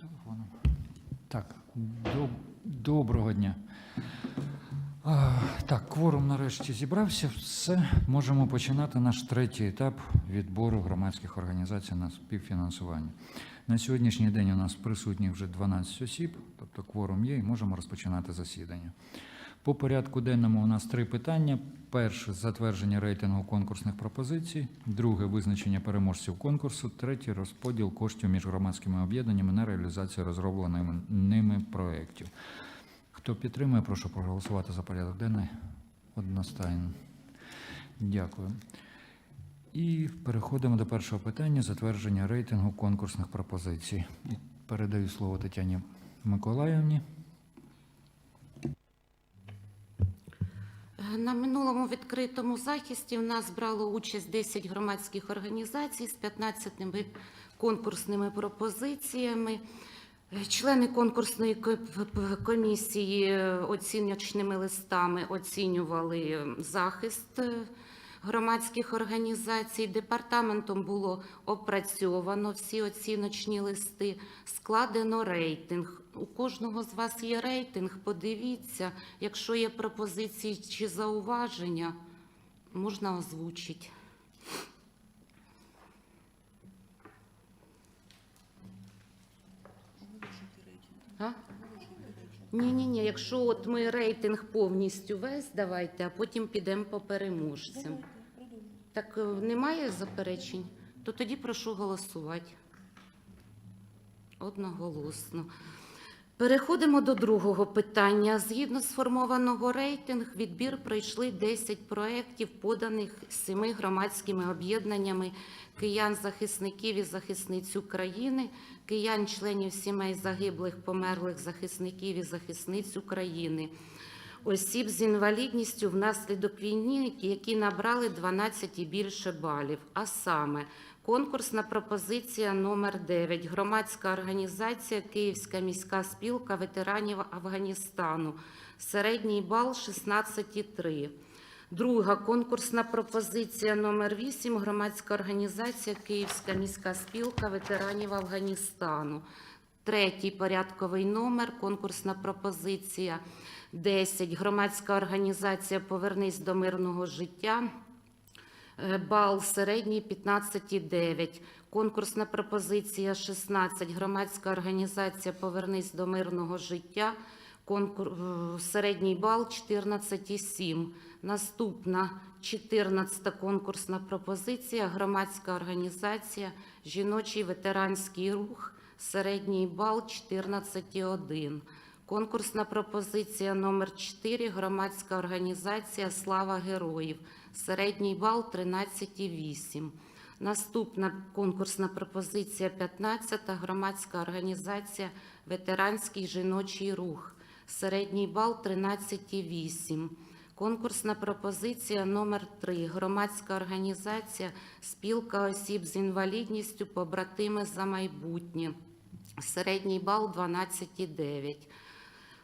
телефоном. Так, доб- доброго дня. А, Так, кворум нарешті зібрався. Все, можемо починати наш третій етап відбору громадських організацій на співфінансування. На сьогоднішній день у нас присутні вже 12 осіб, тобто кворум є, і можемо розпочинати засідання. По порядку денному у нас три питання. Перше затвердження рейтингу конкурсних пропозицій, друге визначення переможців конкурсу, третє розподіл коштів між громадськими об'єднаннями на реалізацію розроблених ними проєктів. Хто підтримує, прошу проголосувати за порядок денний. Одностайно. Дякую. І переходимо до першого питання затвердження рейтингу конкурсних пропозицій. Передаю слово Тетяні Миколаївні. На минулому відкритому захисті в нас брало участь 10 громадських організацій з 15 конкурсними пропозиціями. Члени конкурсної комісії оціночними листами оцінювали захист громадських організацій. Департаментом було опрацьовано всі оціночні листи, складено рейтинг. У кожного з вас є рейтинг. Подивіться, якщо є пропозиції чи зауваження, можна озвучити. А? Ні, ні, ні. Якщо от ми рейтинг повністю весь, давайте, а потім підемо по переможцям. Так е, немає заперечень? То тоді прошу голосувати. Одноголосно. Переходимо до другого питання. Згідно сформованого рейтингу, відбір пройшли 10 проєктів, поданих семи громадськими об'єднаннями киян-захисників і захисниць України, киян-членів сімей загиблих, померлих захисників і захисниць України, осіб з інвалідністю внаслідок війни, які набрали 12 і більше балів. А саме Конкурсна пропозиція номер 9 Громадська організація Київська міська спілка ветеранів Афганістану. Середній бал 16,3. Друга конкурсна пропозиція номер 8 Громадська організація Київська міська спілка ветеранів Афганістану. Третій порядковий номер, конкурсна пропозиція 10. Громадська організація Повернись до мирного життя. Е, Бал середній 15,9. Конкурсна пропозиція 16. Громадська організація Повернись до мирного життя. Конкур... е, Середній бал 14,7. Наступна 14 конкурсна пропозиція. Громадська організація Жіночий ветеранський рух. Середній бал 14,1. Конкурсна пропозиція номер 4 Громадська організація Слава героїв. Середній бал 13,8. Наступна конкурсна пропозиція 15 Громадська організація Ветеранський жіночий рух. Середній бал 13,8. Конкурсна пропозиція номер 3 Громадська організація Спілка осіб з інвалідністю Побратими за майбутнє. Середній бал 12,9.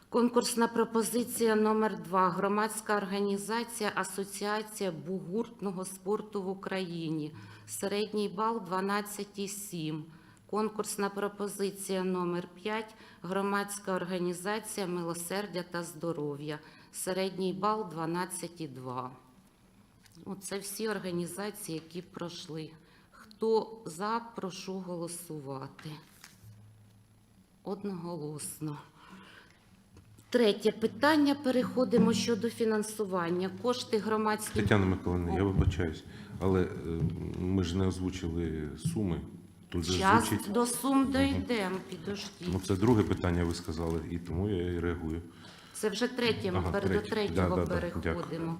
Конкурсна пропозиція номер 2 Громадська організація Асоціація бугуртного спорту в Україні. Середній бал 12,7. Конкурсна пропозиція номер 5 Громадська організація Милосердя та здоров'я. Середній бал 12,2. Оце всі організації, які пройшли. Хто за, прошу голосувати. Одноголосно. Третє питання. Переходимо щодо фінансування. Кошти громадських Тетяна Миколаївна, я вибачаюсь, але е, ми ж не озвучили суми. Тут же час звучить. до сум дійдемо. Підождіть. Ну, це друге питання, ви сказали, і тому я і реагую. Це вже третє, ми Ага, пере- до третє. третього Да, да, да, переходимо.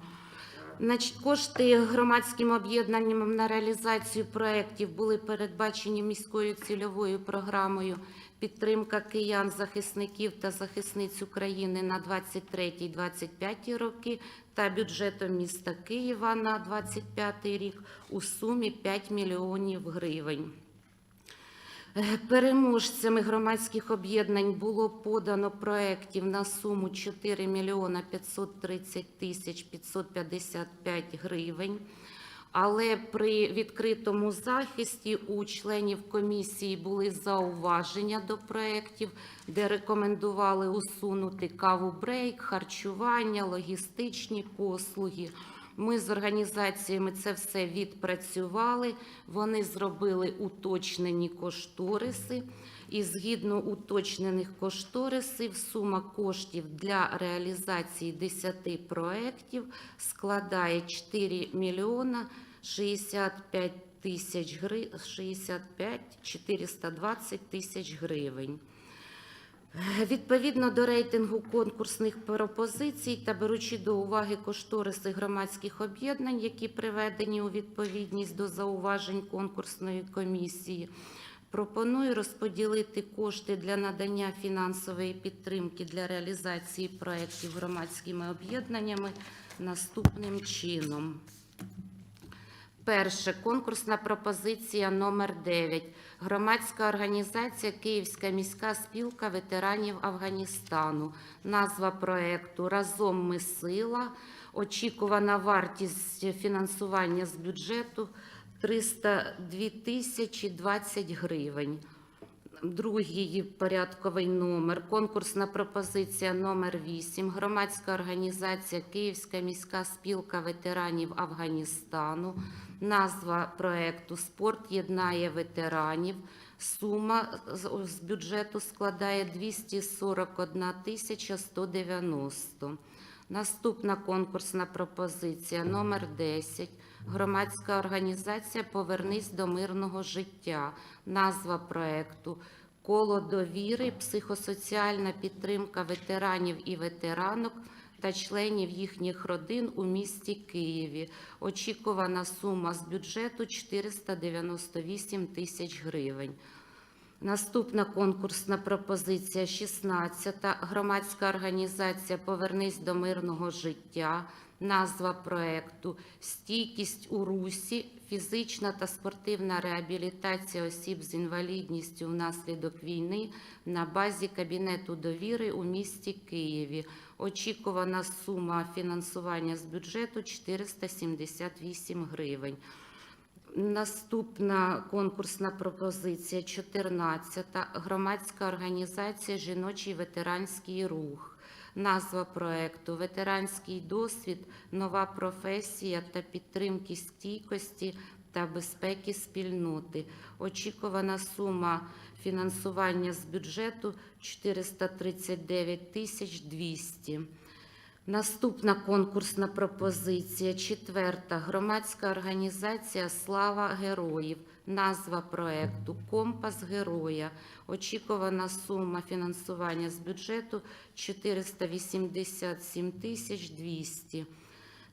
Значить, кошти громадським об'єднанням на реалізацію проєктів були передбачені міською цільовою програмою підтримка киян, захисників та захисниць України на 23-25 роки та бюджетом міста Києва на 25 рік у сумі 5 мільйонів гривень. Е, Переможцями громадських об'єднань було подано проєктів на суму 4 мільйона 530 тисяч 555 гривень. Але при відкритому захисті у членів комісії були зауваження до проєктів, де рекомендували усунути каву брейк, харчування, логістичні послуги. Ми з організаціями це все відпрацювали. Вони зробили уточнені кошториси. І згідно уточнених кошторисів, сума коштів для реалізації 10 проєктів складає 4 мільйона 65 тисяч гри... 65 420 тисяч гривень. Відповідно до рейтингу конкурсних пропозицій та беручи до уваги кошториси громадських об'єднань, які приведені у відповідність до зауважень конкурсної комісії, пропоную розподілити кошти для надання фінансової підтримки для реалізації проєктів громадськими об'єднаннями наступним чином. Перше конкурсна пропозиція номер 9. Громадська організація Київська міська спілка ветеранів Афганістану. Назва проекту Разом ми сила. Очікувана вартість фінансування з бюджету 302 тисячі 20 гривень. Другий порядковий номер. Конкурсна пропозиція номер 8. Громадська організація Київська міська спілка ветеранів Афганістану. Назва проекту Спорт єднає ветеранів. Сума з- бюджету складає 241 тисяча 190. Наступна конкурсна пропозиція номер 10. Громадська організація Повернись до мирного життя. Назва проекту Коло довіри, психосоціальна підтримка ветеранів і ветеранок та членів їхніх родин у місті Києві. Очікувана сума з бюджету 498 тисяч гривень. Наступна конкурсна пропозиція 16. Громадська організація Повернись до мирного життя. Назва проекту Стійкість у русі, фізична та спортивна реабілітація осіб з інвалідністю внаслідок війни на базі Кабінету довіри у місті Києві. Очікувана сума фінансування з бюджету 478 гривень. Наступна конкурсна пропозиція 14. Громадська організація Жіночий ветеранський рух. Назва проекту Ветеранський досвід, нова професія та підтримки стійкості та безпеки спільноти. Очікувана сума фінансування з бюджету 439 тисяч 200. Наступна конкурсна пропозиція, четверта. Громадська організація Слава героїв. Назва проекту Компас героя. Очікувана сума фінансування з бюджету 487 тисяч 200.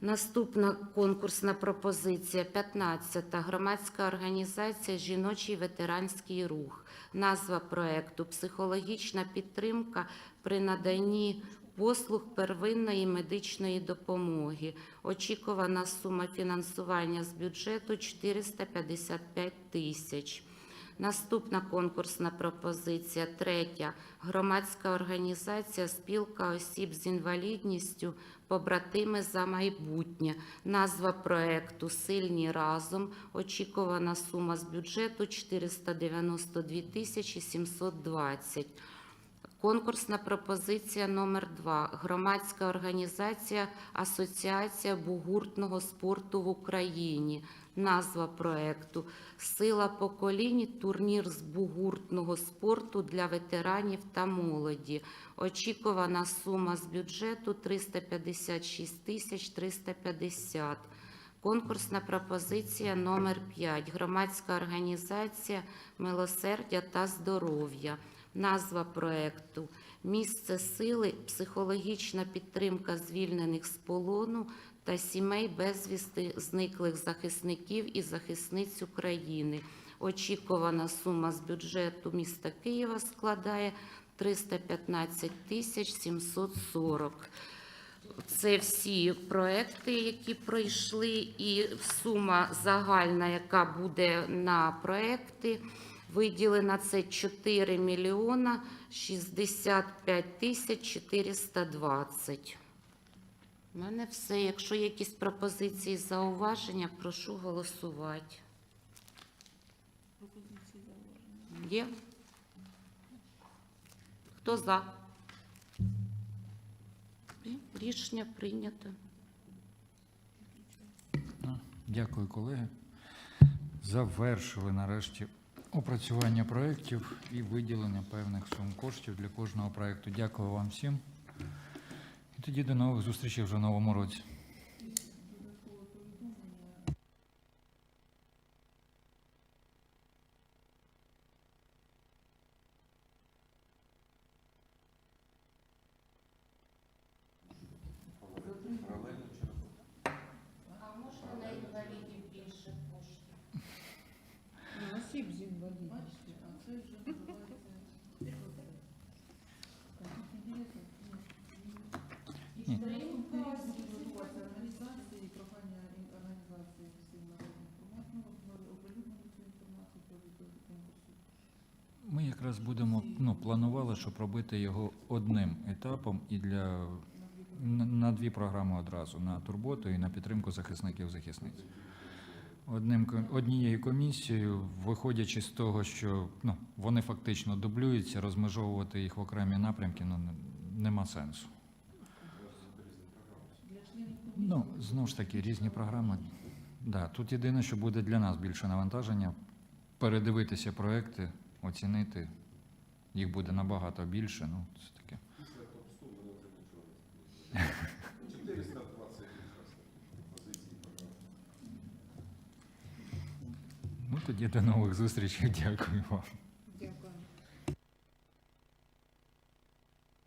Наступна конкурсна пропозиція 15. Громадська організація Жіночий ветеранський рух. Назва проекту Психологічна підтримка при наданні послуг первинної медичної допомоги. Очікувана сума фінансування з бюджету 455 тисяч. Наступна конкурсна пропозиція третя. Громадська організація Спілка осіб з інвалідністю Побратими за майбутнє. Назва проекту Сильні разом. Очікувана сума з бюджету 492 тисячі 720. Конкурсна пропозиція номер 2 Громадська організація Асоціація бугуртного спорту в Україні. Назва проекту Сила поколінь. Турнір з бугуртного спорту для ветеранів та молоді. Очікувана сума з бюджету 356 тисяч 350. Конкурсна пропозиція номер 5 Громадська організація Милосердя та здоров'я. Назва проекту Місце сили, психологічна підтримка звільнених з полону та сімей безвісти зниклих захисників і захисниць України. Очікувана сума з бюджету міста Києва складає 315 тисяч 740. Це всі проекти, які пройшли, і сума загальна, яка буде на проекти, виділена це 4 мільйона 65 тисяч 420. У мене все. Якщо є якісь пропозиції, зауваження, прошу голосувати. Є? Хто за? Рішення прийнято. Дякую, колеги. Завершили нарешті опрацювання проєктів і виділення певних сум коштів для кожного проєкту. Дякую вам всім. І тоді до нових зустрічей вже в новому році. А можна на інвалідів більше коштів? Ну, осіб з інвалідністю, а це вже називається Ні. організації, прохання ін- організації всім народним інформаціям, оприлюднити цю інформацію про відповідь конкурсу. Якраз будемо, ну, планували, щоб робити його одним етапом і для на, дві програми одразу: на турботу і на підтримку захисників захисниць. Одним однією комісією, виходячи з того, що ну, вони фактично дублюються, розмежовувати їх в окремі напрямки ну, нема сенсу. Ну, знову ж таки, різні програми. Да, тут єдине, що буде для нас більше навантаження, передивитися проекти, оцінити. Їх буде набагато більше. Ну, це таке. Ну, тоді до нових зустрічей. Дякую вам.